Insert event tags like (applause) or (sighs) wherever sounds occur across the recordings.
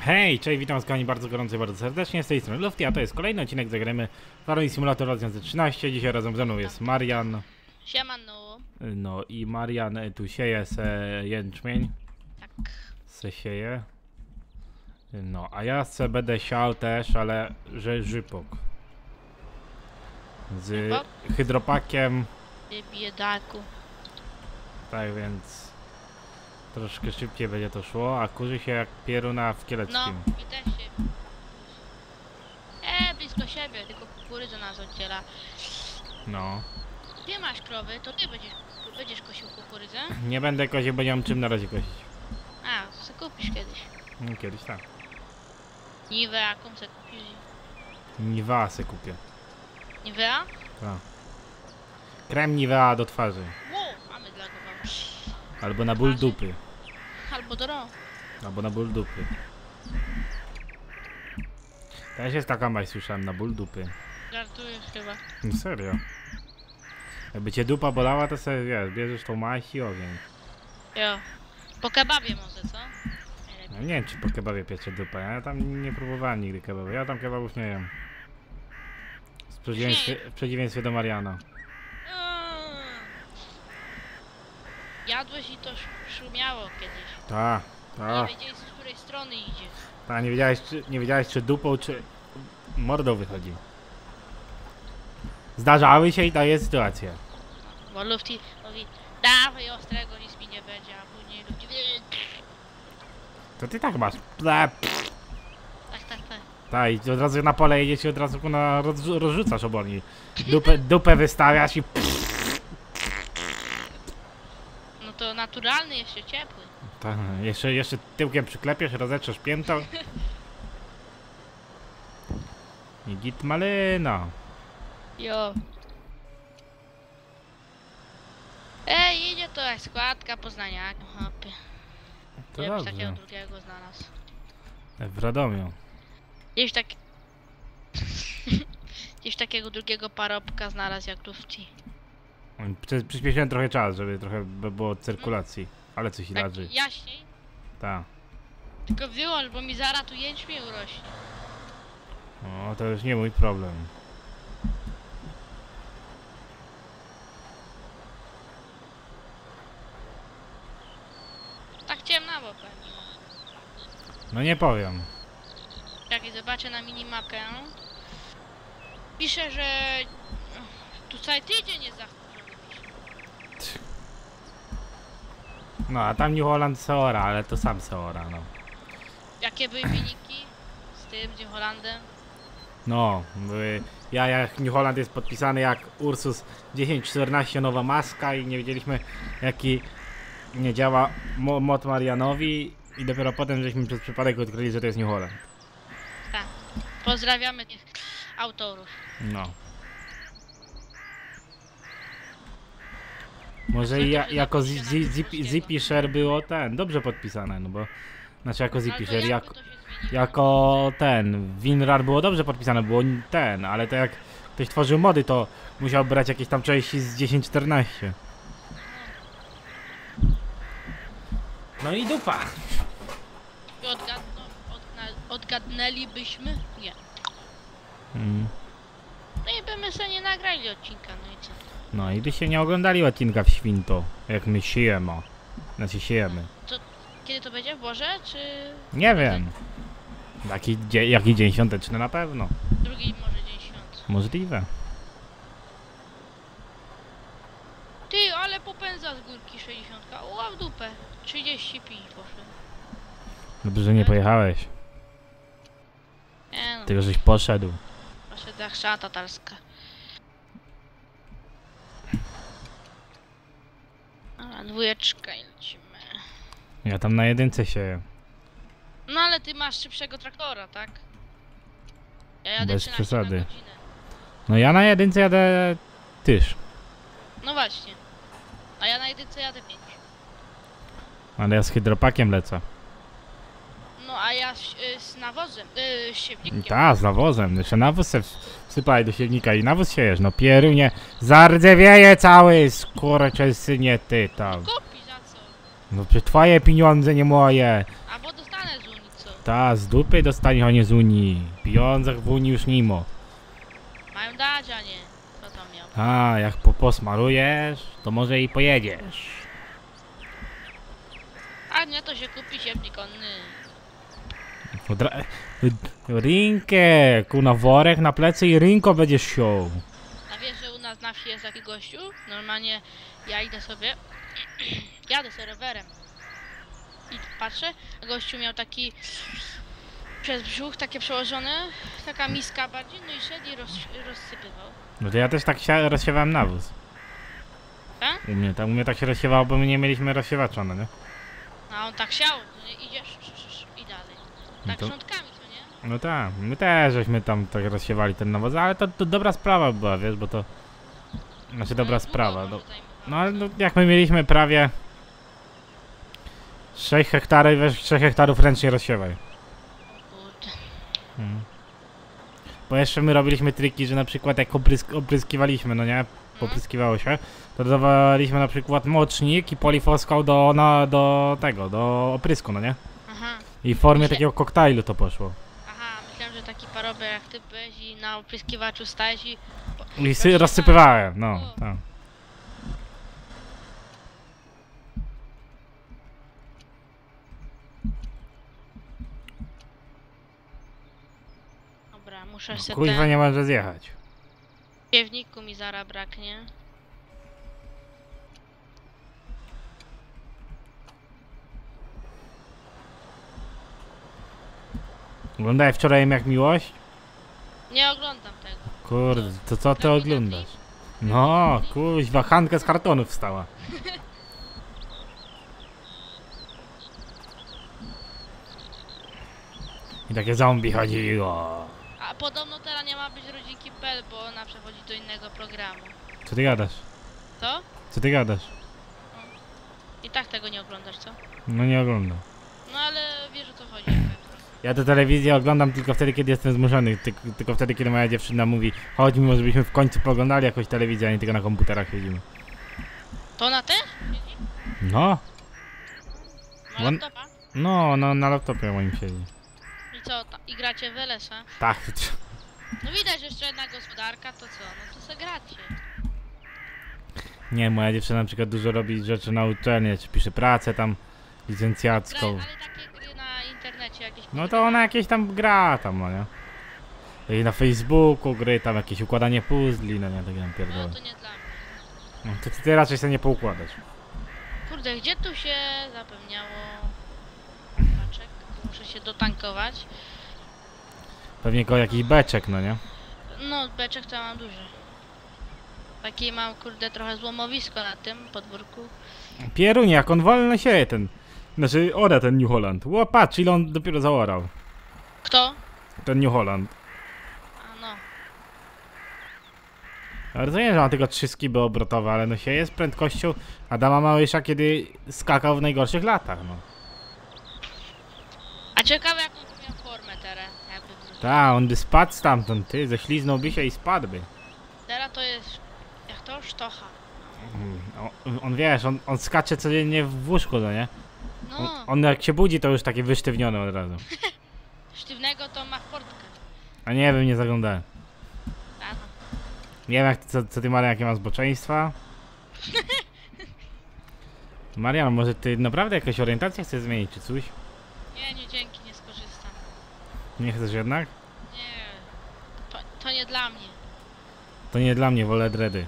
Hej, cześć, witam z kochani bardzo gorąco i bardzo serdecznie, z tej strony Lufty, a to jest kolejny odcinek Zagramy Farming Simulator 2013, dzisiaj razem ze mną jest Marian, Siemano. no i Marian y, tu sieje se jęczmień, Tak. se sieje, no a ja se będę siał też, ale że żypok, z hydropakiem, biedaku. tak więc troszkę szybciej będzie to szło, a kurzy się jak pieruna w No, kieleckim. i też się. E, blisko siebie, tylko kukurydza nas oddziela. No, Ty masz krowy, to ty będziesz, będziesz kosił kukurydzę? nie będę kosił, bo nie mam czym na razie kosić. A, co kupisz kiedyś. No, Kiedyś tak. Nivea, jaką se kupisz? Niwea se kupię. Nivea? Tak. Krem Nivea do twarzy. Ło, mamy dla go Albo na ból dupy. Albo do rąk. Albo na ból dupy. Też jest taka maść, słyszałem, na ból dupy. Żartujesz chyba. No serio. Jakby cię dupa bolała, to sobie wiesz, bierzesz tą maść i ogień. Jo. Po kebabie może, co? No nie wiem, czy po kebabie piecze dupę. Ja tam nie próbowałem nigdy kebabu. Ja tam kebabów nie jem. W przeciwieństwie, w przeciwieństwie do Mariana. Mm. Jadłeś i to sz- szumiało kiedyś. Ta, Nie ta, wiedziałeś z której strony idzie. ta, nie wiedziałeś, czy, nie wiedziałeś, czy dupą, czy mordą wychodzi. Zdarzały się i takie sytuacje. Bo Lufty mówi, dawaj ostrego, nic mi nie będzie, a później Lufty, "Eee, To ty tak masz. Ple, tak, tak, tak. Tak, i od razu na pole jedziesz i od razu na roz, rozrzucasz oboni. (laughs) Dupę, dupę wystawiasz i No to naturalny, jeszcze ciepły. Ta, jeszcze, jeszcze tyłkiem przyklepiesz, rozetrzesz piętą. (laughs) I git malina. Jo. Ej, idzie to jak składka poznania. Hopy. To Ja byś takiego dobrze. drugiego znalazł. W Radomiu. Gdzieś tak... (laughs) Gdzieś takiego drugiego parobka znalazł jak Lufty. Przy, przyspieszyłem trochę czas, żeby trochę by było cyrkulacji. Ale coś Tak leży. jaśniej. Tak. Tylko wyłącz, bo mi zaraz tu jęczmień urośnie. O, to już nie mój problem. Tak ciemnawo pewnie. No nie powiem. Jak zobaczę na minimapę, pisze, że tu cały tydzień jest zachód. No, a tam New Holland Seora, ale to sam Seora, no. Jakie były wyniki z tym, z Holandem? No, były- ja jak New Holland jest podpisany jak Ursus 1014 nowa maska i nie wiedzieliśmy jaki nie działa mo mod Marianowi i dopiero potem żeśmy przez przypadek odkryli, że to jest New Holland. Pozdrawiamy tych autorów. No. Może i ja, jako Zi- Zi- Zippy- Zippy Share było ten, dobrze podpisane, no bo znaczy jako Ale Zippy to Share, jak jak, to się zmieniło? jako ten, WinRAR było dobrze podpisane, było ten, ale to jak ktoś tworzył mody, to musiał brać jakieś tam części z 1014. No i dupa. Odgadną, odgadnęlibyśmy? Nie. Mm. No i by my sobie nie nagrali odcinka, no i co? No i by się nie oglądali odcinka w świnto, jak my siejemy. Znaczy siejemy. Kiedy to będzie? W Boże, czy Nie wiem. Jaki, dzie- jaki dzień świąteczny na pewno. drugi może dzień świąt? Możliwe. Ty, ale popędza z górki 60. Ła w dupę. 35 poszły. Dobrze, że nie pojechałeś. Nie no, Tylko żeś poszedł. proszę dachsza tatarska. A, dwójeczka i lecimy. Ja tam na jedynce sieję. No ale ty masz szybszego traktora, tak? Ja jadę Bez 13 przesady. No ja na jedynce jadę tyż. No właśnie. A ja na jedynce jadę 5. Ale ja z hydropakiem lecę. A ja z, y, z nawozem, y, z siewnikiem. Ta, z nawozem. Jeszcze nawóz se wsypaj do siewnika i nawóz siejesz. No pierunie, zardzewieje cały, skurcze synie ty tam. Kupi za co? No przecież twoje pieniądze, nie moje. Albo dostanę z Unii, co? Ta, z dupy dostanie, a nie z Unii. Pieniądze w Unii już nimo. Mają dać, a nie. Co tam miał? A, jak po posmarujesz, to może i pojedziesz. A nie, to się kupi siewnik konny. Odra- Rinkę, kuna worek na plecy i rynko będziesz siął. A wiesz, że u nas na wsi jest taki gościu? Normalnie ja idę sobie, (clears throat) jadę sobie rowerem i patrzę, a gościu miał taki przez brzuch takie przełożone, taka miska bardziej, no i szedł i roz, rozsypywał. No to ja też tak rozsiewałem nawóz. Tak? U mnie, tak, u mnie tak się rozsiewało, bo my nie mieliśmy rozsiewacza, no nie? A on tak siał, no nie? idziesz Tak to- rządkami, co nie? No tak, my też żeśmy tam tak rozsiewali ten nawóz, ale to, to dobra sprawa była, wiesz, bo to... Znaczy dobra Ale sprawa, no, zajmowało, no ale no, jak my mieliśmy prawie 6 hektarów, weź 3 hektarów ręcznie rozsiewaj. Mhm. Bo jeszcze my robiliśmy triki, że na przykład jak oprysk opryskiwaliśmy, no nie? Popryskiwało się, to dodawaliśmy na przykład mocznik i polifoskał do, na, do tego, do oprysku, no nie? I w formie Myślę- takiego koktajlu to poszło. aha, myślałem, że taki parobek jak ty byłeś i na opryskiwaczu stałeś i... I sy- rozsypywałem, no, O. tak. Dobra, muszę sobie Kuźwa ten... nie może zjechać. Piewniku mi zara braknie. Oglądałeś wczoraj jak miłość? Nie oglądam tego. Kurde, to co ty oglądasz? No, kuźwa, Hankę z kartonów wstała. (laughs) I takie zombie chodziło. A podobno teraz nie ma być rodzinki PL, bo ona przechodzi do innego programu. Co ty gadasz? Co? Co ty gadasz? I tak tego nie oglądasz, co? No nie oglądam. No ale wiesz o co chodzi. (clears throat) na. Ja tę telewizję oglądam tylko wtedy, kiedy jestem zmuszony. Ty, tylko wtedy, kiedy moja dziewczyna mówi chodź mi, może byśmy w końcu pooglądali jakąś telewizję, a nie tylko na komputerach siedzimy. To ona też? Siedzi? No, Ma Won- laptopa? no, no na laptopie moim siedzi. I co? Ta, I gracie w LS-a? Tak, No widać, że jeszcze jedna gospodarka, to co? No to se gracie. nie, moja dziewczyna na przykład dużo robi rzeczy na uczelni, czy pisze pracę tam Gra, licencjacką. ale takie na internecie jakieś No to ona jakieś tam gra tam, no nie? I na Facebooku gry, tam jakieś układanie puzli, no nie, takie tam No pierdolę. to nie dla mnie. No, to ty, ty raczej sobie nie poukładasz. Kurde, gdzie tu się zapewniało paczek? Muszę się dotankować. Pewnie koło jakiś beczek, no nie? No, beczek to ja mam duży. Taki mam, kurde, trochę złomowisko na tym podwórku. Pierunie, jak on wolno sieje ten. Znaczy, ora ten New Holland. Ło, patrz, ile on dopiero zaorał. Kto? Ten New Holland. A no. Ja rozumiem, że ma tylko trzy skiby obrotowe, ale no sieje z prędkością Adama Małysza, kiedy skakał w najgorszych latach, no. A ciekawe jaką miał formę teraz, jakby wrócił. Ta, on by spadł stamtąd, ty, ześliznąłby się i spadłby. Teraz to jest, jak to? Sztocha. Mm, On, on wiesz, on, on skacze codziennie w łóżku, no nie? On, No, on jak się budzi, to już taki wysztywniony od razu. (laughs) sztywnego to ma portkę. A nie wiem, nie zaglądałem. A no. Nie wiem, jak, co, co ty, Marian, jakie masz zboczeństwa? (laughs) Marian, może ty naprawdę jakąś orientację chcesz zmienić, czy coś? Nie, nie, dzięki, nie skorzystam. Nie chcesz jednak? Nie, to, to nie dla mnie. To nie dla mnie, wolę dredy.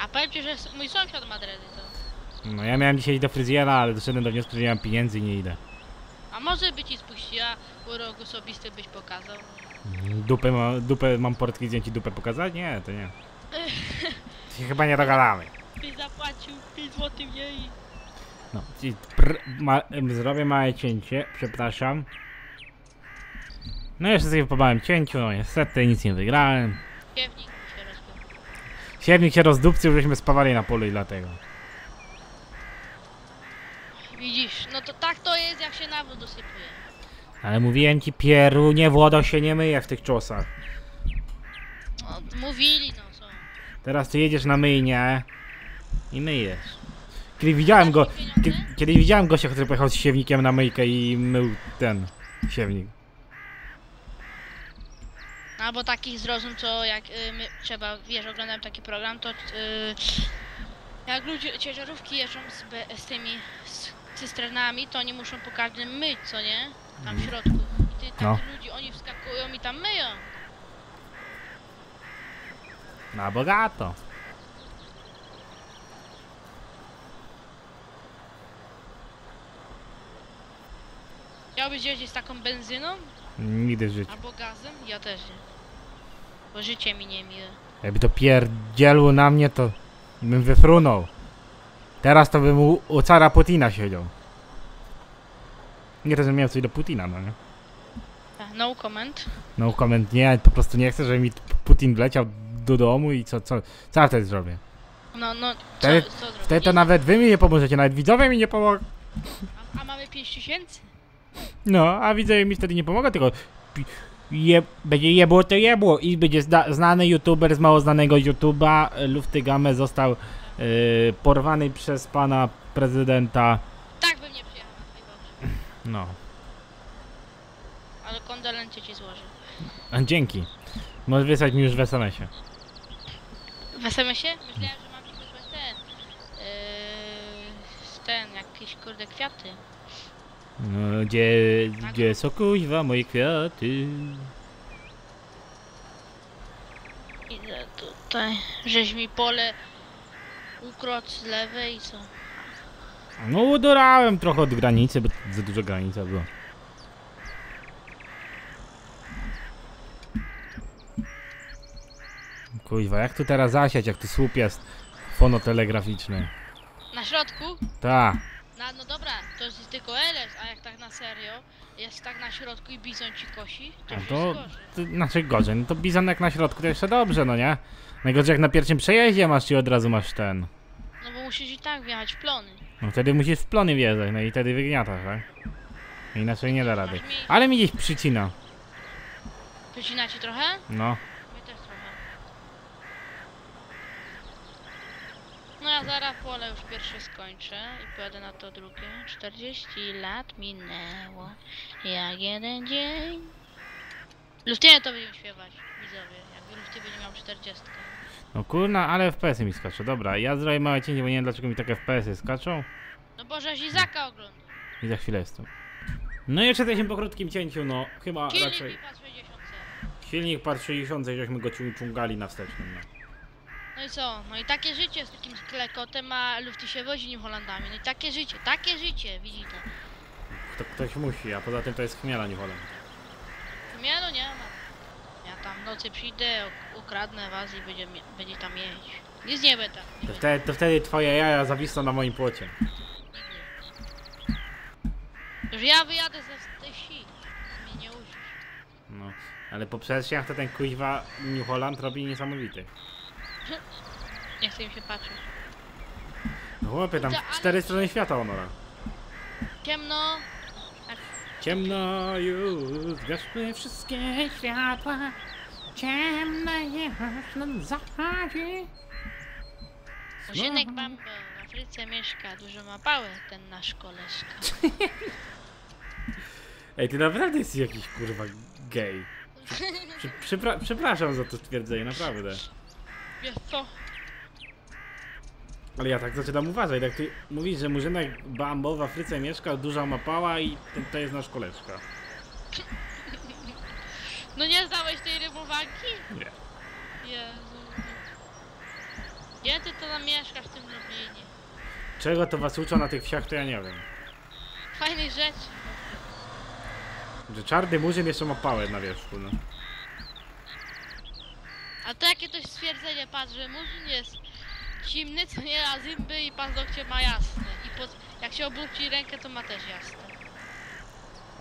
A powiem ci, że mój sąsiad ma dredy to. No ja miałem dzisiaj iść do fryzjera, ale doszedłem do wniosku, że nie mam pieniędzy i nie idę. A może by ci spuściła, urok osobisty byś pokazał. Dupę, ma, dupę mam portki zdjęć i dupę pokazać? Nie, to nie. (laughs) Się chyba nie dogadamy. Byś zapłacił 5 zł mniej. No, i pr, ma, zrobię małe cięcie, przepraszam. No jeszcze sobie po małym cięciu, no niestety nic nie wygrałem. Piewnik mi się rozbił. Siewnik się rozdupcył, żeśmy spawali na polu i dlatego. Widzisz, no to tak to jest jak się nawóz dosypuje. Ale mówiłem ci, Pieru, nie woda się nie myje w tych czosach. No, mówili no co. Teraz ty jedziesz na myjnię i myjesz. Kiedyś widziałem go, Dasz mi pieniądze? kie- kiedyś widziałem gościa, który pojechał z siewnikiem na myjkę i mył ten siewnik. Albo takich zrozum, co jak y, my, trzeba, wiesz, oglądałem taki program, to y, jak ludzie, ciężarówki jeżdżą z, z tymi cysternami, to oni muszą po każdym myć, co nie? Tam w środku. I ty, No. ludzi, oni wskakują i tam myją. Na bogato. Chciałbyś jeździć z taką benzyną? Nigdy w życiu. Albo gazem? Ja też nie. Bo życie mi nie miłe. Jakby to pierdzielło na mnie, to bym wyfrunął. Teraz to bym u, u cara Putina siedział. Nie miał coś do Putina, no nie? No comment. No comment nie, po prostu nie chcę, żeby mi Putin wleciał do domu i co, co, co ja wtedy zrobię? No, no, co, Wtedy- co zrobić? Wtedy to nawet wy mi nie pomożecie, nawet widzowie mi nie pomogą. A, a mamy 5 tysięcy? No, a widzowie mi wtedy nie pomogą, tylko je, będzie jebło to jebło i będzie zda, znany youtuber z mało znanego youtuba, Luftygame został e, porwany przez pana prezydenta, Tak bym nie przyjechał no. Ale kondolencje ci złożę. A, Dzięki. Możesz wysłać mi już w SMS-ie. W SMS-ie? Myślałem, że mam ci wysłać ten. Yy, ten, jakieś kurde kwiaty. No, gdzie, gdzie są kuźwa moje kwiaty? Idę tutaj. Żeś mi pole ukradł z lewej i co? No udorałem trochę od granicy, bo za dużo granica była. Kuźwa, jak tu teraz zasiać, jak tu słup jest fonotelegraficzny? Na środku? Ta, Na, no dobra, to jest tylko LS, a jak tak na serio, jest tak na środku i bizon ci kosi, to już to- jest gorzej. to znaczy gorzej, no to bizonek na środku to jeszcze dobrze, no nie? Najgorzej jak na pierwszym przejeździe masz i od razu masz ten. No bo musisz i tak wjechać w plony. No wtedy musisz w plony wjeżdżać, no i wtedy wygniatasz, tak? Inaczej nie da rady. Ale mi gdzieś przycina. Wycina ci trochę? No. Mnie też trochę. No ja zaraz pole już pierwsze skończę i pojadę na to drugie. 40 lat minęło, jak jeden dzień. Luftienie to będziemy śpiewać, widzowie, jak Lufty będzie miał 40. No kurna, ale FPS-y mi skaczą. Dobra, ja zrobię małe cięcie, bo nie wiem dlaczego mi tak FPS-y skaczą. No Boże, Izaka ogląda. I za chwilę jestem. No i jeszcze jesteśmy po krótkim cięciu, no chyba Killing raczej. Pipa 60. Silnik par 60, żeśmy go ciągali na wstecznym, no. No i co? No i takie życie z takim klekotem, a Lufty się wozi nim Holandami. No i takie życie, takie życie, widzi to. Kto, ktoś musi, a poza tym to jest chmiela, nie. Nie no nie ma. Ja tam w nocy przyjdę, ukradnę was i będzie, będzie tam jeść. Nic nie będę. Nie To wtedy, to wtedy twoje jaja zawisną na moim płocie. Już ja wyjadę ze tej wsi. Mnie nie użysz. No. Ale po przestrzeniach to ten kuźwa New Holland robi niesamowity. Nie chcę im się patrzeć. No chłopie, tam ale- cztery strony świata honora. Ciemno. Ciemno już, zgaszmy wszystkie światła. Ciemno już nam zachodzi. Murzynek Bambo w Afryce mieszka. Dużo ma pałę ten nasz koleżka. (laughs) Ej, ty naprawdę jesteś jakiś kurwa gej. Przy, (laughs) przypra- przepraszam za to stwierdzenie, naprawdę. Wiesz co? Ale ja tak zaczynam uważać, jak ty mówisz, że Murzynek Bambo w Afryce mieszka, duża ma pała i ten, to jest nasz koleżka. (laughs) No nie znałeś tej rymowanki? Nie. Jezu. Gdzie ty to tam mieszkasz w tym Lublinie? Czego to was uczą na tych wsiach, to ja nie wiem. Fajnej rzeczy. Że czarny murzyn jeszcze ma pałę na wierzchu, no. A to jakie to stwierdzenie, patrz, że murzyn jest zimny, co nie, a zęby i paznokcie ma jasne. I jak się obróci rękę, to ma też jasne.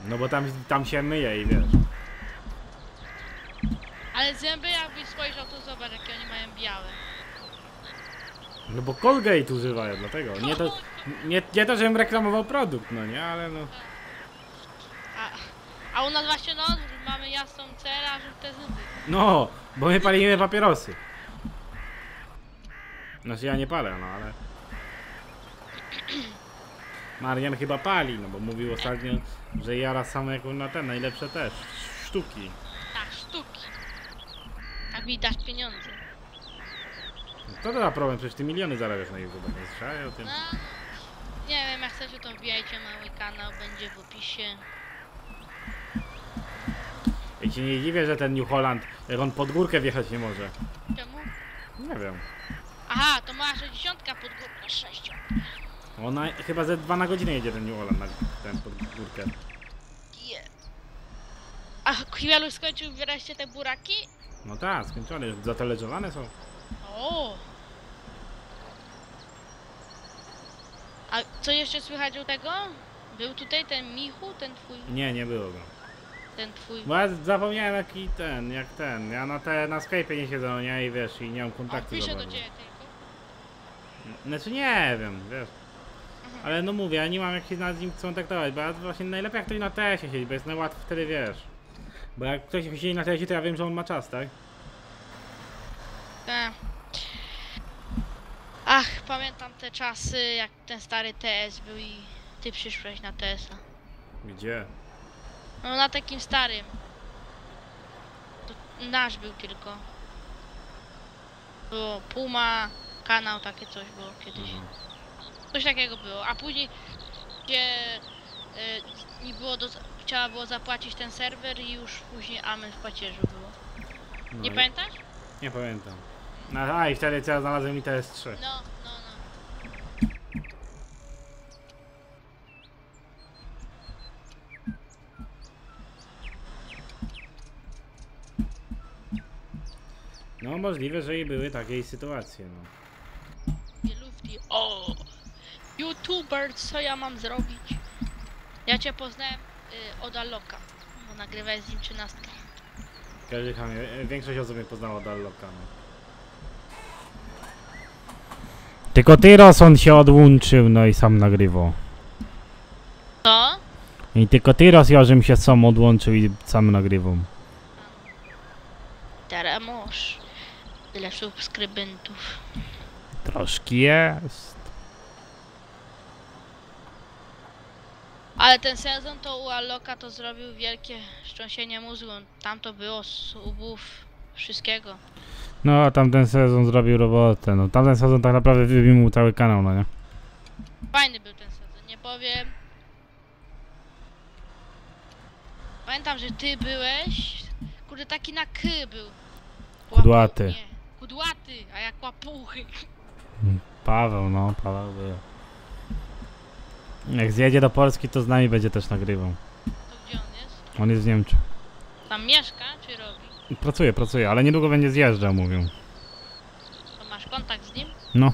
No bo tam, tam się myje i wiesz. Ale zęby jakbyś spojrzał, to zobacz, jakie oni mają białe. No bo Colgate używają, dlatego. Nie to, nie, nie to, żebym reklamował produkt, no nie, ale no. A, u nas właśnie no, mamy jasną cerę, a żółte zęby. No, bo my palimy papierosy. Znaczy ja nie palę, no ale... Marian chyba pali, no bo mówił ostatnio, że jara same jako na ten, najlepsze też. Sztuki. Tak, sztuki. Tak mi dasz pieniądze. To to za problem, przecież ty miliony zarabiasz na YouTube, nie słyszałeś o tym? No, nie wiem, jak chcecie to wbijajcie na mój kanał, będzie w opisie. Ja ci nie dziwię, że ten New Holland, jak on pod górkę wjechać nie może. Czemu? Nie wiem. Aha, to ma 60 pod górkę 6. Ona chyba ze 2 na godzinę jedzie ten New Holland na ten pod górkę. Je. A skończył wyraźcie te buraki? No tak, skończone, już zateleżowane są. O. A co jeszcze słychać u tego? Był tutaj ten Michu, ten twój, Nie, nie było go. Ten twój. Bo ja zapomniałem jaki ten, jak ten. Ja na te na Skype'ie nie siedzę, nie i wiesz, i nie mam On kontaktu za pisze do ciebie tylko. Znaczy nie wiem, wiesz. Ale no mówię, ja nie mam jak się z nim kontaktować, bo ja właśnie najlepiej jak ktoś na TS-ie siedzi, bo jest najłatwiej wtedy wiesz. Bo jak ktoś siedzi na TS-ie, to ja wiem, że on ma czas, tak? Tak. Ach, pamiętam te czasy, jak ten stary TS był i ty przyszłeś na TS-a. Gdzie? No na takim starym. To nasz był tylko. Było Puma, kanał, takie coś było kiedyś. Mhm. Coś takiego było, a później gdzie y, nie było do, trzeba było zapłacić ten serwer i już później Amen w pacierzu było. No Nie i- pamiętasz? Nie pamiętam. No, a i wtedy co ja znalazłem i TS3. No, no, no. No możliwe, że i były takie sytuacje, no. Wielówki. O! YouTuber, co ja mam zrobić? Ja cię poznałem y, od Alloka, bo nagrywałeś z nim trzynastkę. Każdy chamie, e, większość osób mnie poznała Dalloka, no. Tylko Tyros on się odłączył, no i sam nagrywał. Co? I tylko Tyros ja, żebym się sam odłączył i sam nagrywał. Teraz masz tyle subskrybentów. Troszkę jest. Ale ten sezon to u Alloka to zrobił wielkie strząsienie mózgu. Tam to było subów, wszystkiego. No, a tamten sezon zrobił robotę, no tamten sezon tak naprawdę wybił mu cały kanał, no nie? Fajny był ten sezon, nie powiem. Pamiętam, że ty byłeś. Kurde, taki na k był. Kudłaty. Kudłaty, a jak łapuchy. Paweł, no, Paweł był. Jak zjedzie do Polski, to z nami będzie też nagrywał. To gdzie on jest? On jest w Niemczech. Tam mieszka, czy robi? Pracuje, pracuje, ale niedługo będzie zjeżdżał, mówią. To masz kontakt z nim? No.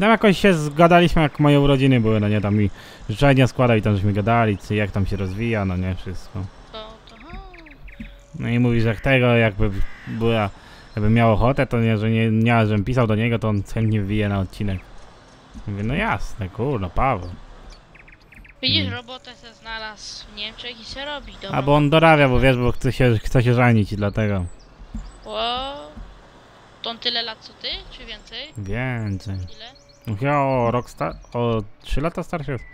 Tam jakoś się zgadaliśmy, jak moje urodziny były, no nie, tam mi życzenia składał i tam żeśmy gadali, co, jak tam się rozwija, no nie, wszystko. No i mówi, że tego, jakby była, jakby miał ochotę, to nie, że nie, nie, żebym pisał do niego, to on chętnie wbije na odcinek. Mówię, no jasne, kurno, Paweł. Widzisz, Mhm. robotę se znalazł w Niemczech i se robi. Dobrą. A bo on dorabia, bo wiesz, bo chce się, chce się żenić i dlatego. O, to on tyle lat co ty, czy więcej? Więcej. Ile? Mówię o rok star... o 3 lata starszy jest.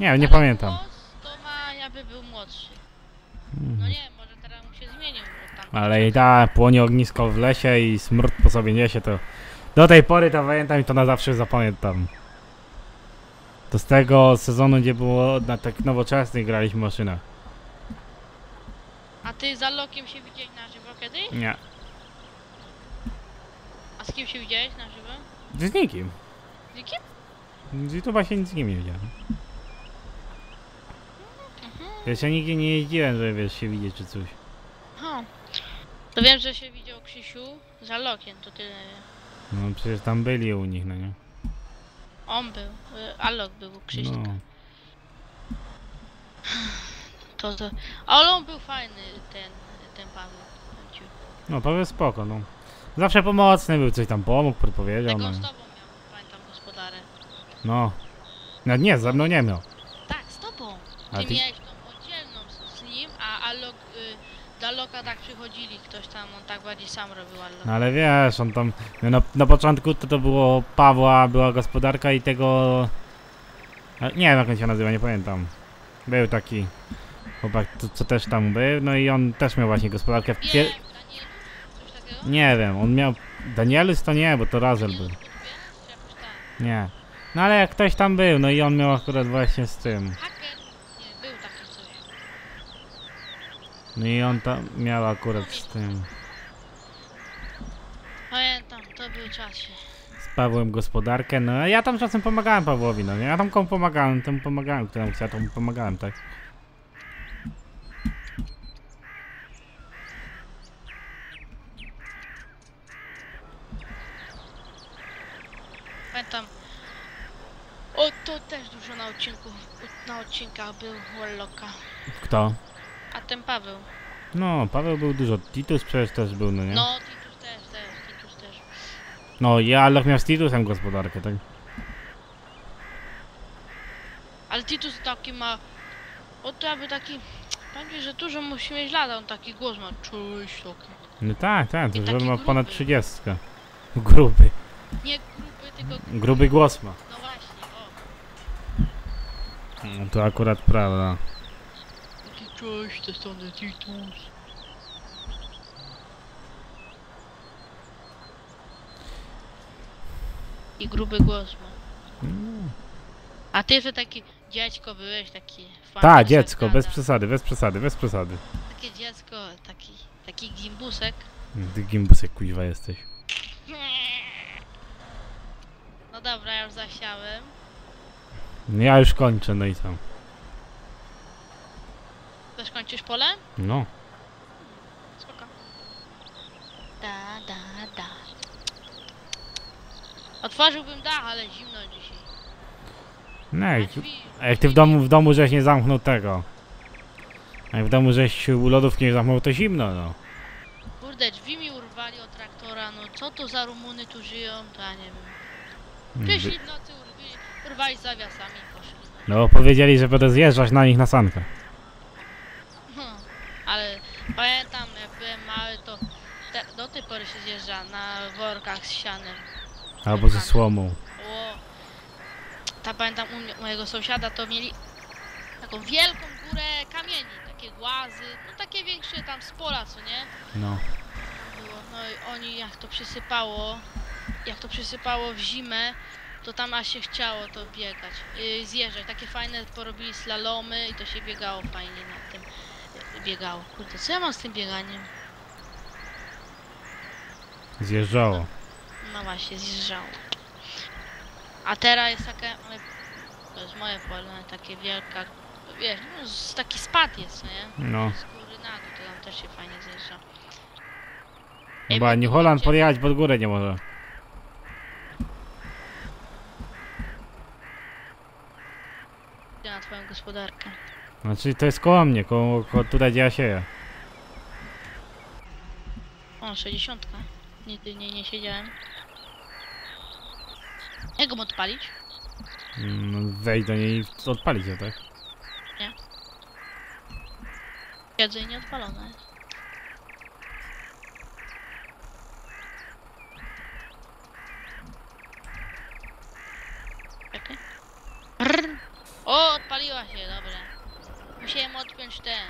Nie, nie Ale pamiętam. To ma, jakby był młodszy. No Mhm. nie, może teraz mu się zmienił. Ale i tak płonie ognisko w lesie i smród po sobie niesie, to do tej pory to pamiętam i to na zawsze zapamiętam. To z tego sezonu, gdzie było na tak nowoczesnych graliśmy w maszynach. A ty z Allokiem się widziałeś na żywo kiedyś? Nie. A z kim się widziałeś na żywo? Z nikim. Z nikim? Z YouTube'a się nic nie widziałem. Mhm. Ja nigdzie nie jeździłem, żeby wiesz, się widzieć czy coś. Ha. To wiem, że się widział Krzysiu z Allokiem, to tyle. No przecież tam byli u nich, no nie? On był, y, Allok był u Krzyśka. No. (sighs) To, to... Ale on był fajny, ten, ten ci. no Paweł spoko, no. Zawsze pomocny był, coś tam pomógł, podpowiedział, Tego no. z tobą miał, pamiętam, gospodarę. No. No nie, ze mną nie miał. Tak, z tobą. A Ty, ty- miałeś tą oddzielną z, z nim, a Allok, y, Walloka tak przychodzili, ktoś tam, on tak bardziej sam robił. No ale wiesz, on tam, na, na początku to, to było Pawła, była gospodarka i tego, nie wiem jak on się nazywa, nie pamiętam. Był taki chłopak, co, co też tam był, no i on też miał właśnie gospodarkę. W pier... Daniel, coś takiego? Nie wiem, on miał, Danielus to nie, bo to Razel był. Tak? Nie. No ale jak ktoś tam był, no i on miał akurat właśnie z tym. Hacker? Nie, był taki coś. No i on tam miał akurat z tym. Pamiętam, to był czas się. Z Pawłem gospodarkę, no a ja tam czasem pomagałem Pawłowi, no nie? Ja tam komu pomagałem, temu pomagałem, któremu chciał, temu pomagałem, tak? Pamiętam. O, to też dużo na odcinku, na odcinkach był Warlocka. Kto? A ten Paweł. No, Paweł był dużo, Titus przecież też był, no nie? No, Titus też, też, Titus też. No, ja ale miał z Titusem gospodarkę, tak? Ale Titus taki ma... O, to jakby taki... Ci, że dużo musi mieć lat, on taki głos ma. Cześć, taki. No tak, tak, to ma ponad gruby. 30. (laughs) Gruby. Nie gruby, tylko... (laughs) Gruby głos ma. No właśnie, o. No, to akurat prawda. Cześć, to strony Titus. I gruby głos ma. A ty to taki dziecko byłeś, taki fajny. Tak, dziecko, bez przesady, bez przesady, bez przesady. Takie dziecko, taki, taki gimbusek. Ty gimbusek kuźwa jesteś. No dobra, ja już zasiałem. Ja już kończę, no i co? Kończysz pole? No. Spoko. Da, da, da. Otworzyłbym dach, ale zimno dzisiaj. No jak, jak ty w domu, w domu żeś nie zamknął tego. A jak w domu żeś u lodówki nie zamknął, to zimno, no. Kurde, drzwi mi urwali od traktora, no co to za Rumuny tu żyją, to ja nie wiem. Przyszli w nocy, urwali, urwali zawiasami i poszli. No, powiedzieli, że będę zjeżdżać na nich na sankach. Pamiętam jak byłem mały, to te, do tej pory się zjeżdża na workach z sianem. Albo ze słomą. O, ta pamiętam u, mnie, u mojego sąsiada to mieli taką wielką górę kamieni, takie głazy, no takie większe tam z pola, co nie? No. Było. No i oni jak to przysypało, jak to przysypało w zimę, to tam aż się chciało to biegać, yy, zjeżdżać. Takie fajne porobili slalomy i to się biegało fajnie na tym. Biegało. Kurde, co ja mam z tym bieganiem? Zjeżdżało. No właśnie, zjeżdżało. A teraz jest takie, moje- to jest moje pole, takie wielka, wiesz, no, taki spad jest, co nie? No. Z góry na dół, to tam też się fajnie zjeżdża. No bo New Holland podjechać pod górę nie może. Na twoją gospodarkę. Znaczy to jest koło mnie, koło, koło tutaj gdzie ja sieję. O, 60. Nigdy nie, nie siedziałem. Jak go odpalić? Mm, Wejść do niej i odpalić ją, tak? Siedzenie odpalone. Czekaj. Rrr. O, odpaliła się, dobra. Odpiąć ten.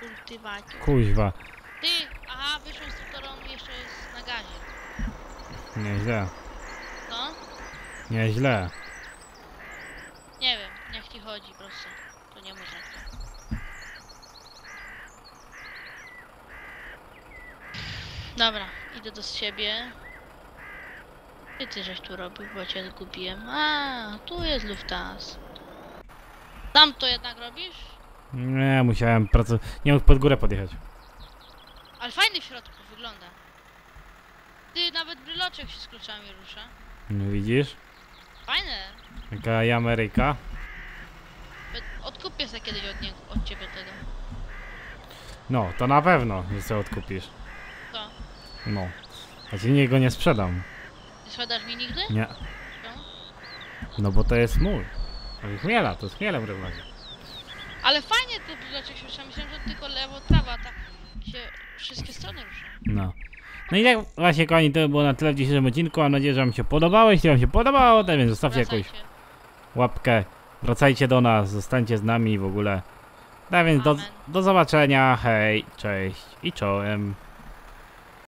Kultywator. Kuźwa. Ty, aha, wyszło z tutoronu jeszcze jest na gazie. Nieźle. No? Nieźle. Nie wiem, niech ci chodzi, proszę. To nie może. Dobra, idę do siebie. I ty żeś tu robił, bo cię zgubiłem. A, tu jest Luftas. Tam to jednak robisz? Nie, musiałem pracować. Nie mógł pod górę podjechać. Ale fajny w środku wygląda. Ty, nawet bryloczek się z kluczami rusza. No widzisz? Fajne. Jaka Ameryka. Odkupię sobie kiedyś od, niego, od ciebie tego. No, to na pewno, że sobie odkupisz. Co? No. A ci niego nie sprzedam. Nie sprzedasz mi nigdy? Nie. No. No bo to jest mój. Chmiela, to z chmielem równozi. Ale fajnie te budoczek się rusza. Myślałem, że tylko lewo, prawa, tak się wszystkie strony rusza. No. No i tak właśnie kochani, to było na tyle w dzisiejszym odcinku. Mam nadzieję, że wam się podobało. Jeśli wam się podobało, to więc zostawcie jakąś łapkę. Wracajcie do nas, zostańcie z nami w ogóle. Tak więc do, Amen. do zobaczenia. Hej, cześć i czołem.